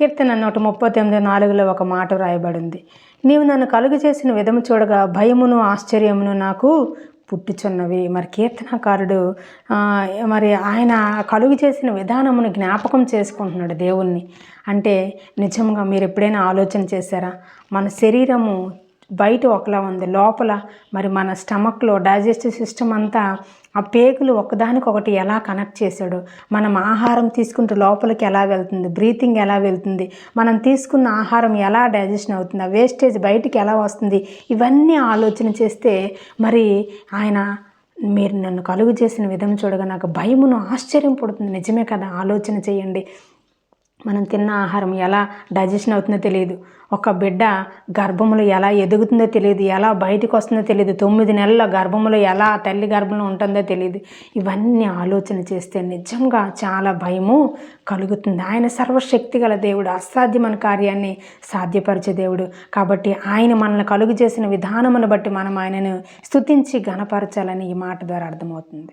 కీర్తన నూట ముప్పై తొమ్మిది నాలుగులో ఒక మాట రాయబడింది నీవు నన్ను కలుగు చేసిన విధము చూడగా భయమును ఆశ్చర్యమును నాకు పుట్టుచున్నవి. మరి కీర్తనకారుడు మరి ఆయన కలుగు చేసిన విధానమును జ్ఞాపకం చేసుకుంటున్నాడు దేవుణ్ణి. అంటే నిజంగా మీరు ఎప్పుడైనా ఆలోచన చేశారా? మన శరీరము బయట ఒకలా ఉంది. లోపల మరి మన స్టమక్లో డైజెస్టివ్ సిస్టమ్ అంతా ఆ పేగులు ఒకదానికొకటి ఎలా కనెక్ట్ చేశాడు? మనం ఆహారం తీసుకుంటే లోపలికి ఎలా వెళ్తుంది? బ్రీతింగ్ ఎలా వెళ్తుంది? మనం తీసుకున్న ఆహారం ఎలా డైజెషన్ అవుతుంది? ఆ వేస్టేజ్ బయటికి ఎలా వస్తుంది? ఇవన్నీ ఆలోచన చేస్తే మరి ఆయన మీరు నన్ను కలుగు చేసిన విధం చూడగా నాకు భయమును ఆశ్చర్యం పడుతుంది. నిజమే కదా? ఆలోచన చేయండి. మనం తిన్న ఆహారం ఎలా డైజెషన్ అవుతుందో తెలియదు. ఒక బిడ్డ గర్భములో ఎలా ఎదుగుతుందో తెలియదు. ఎలా బయటకు వస్తుందో తెలియదు. తొమ్మిది నెలల గర్భములో ఎలా తల్లి గర్భంలో ఉంటుందో తెలియదు. ఇవన్నీ ఆలోచన చేస్తే నిజంగా చాలా భయము కలుగుతుంది. ఆయన సర్వశక్తి గల దేవుడు అసాధ్యమైన కార్యాన్ని సాధ్యపరిచే దేవుడు. కాబట్టి ఆయన మనల్ని కలుగు చేసిన విధానమును బట్టి మనం ఆయనను స్థుతించి గణపరచాలని ఈ మాట ద్వారా అర్థమవుతుంది.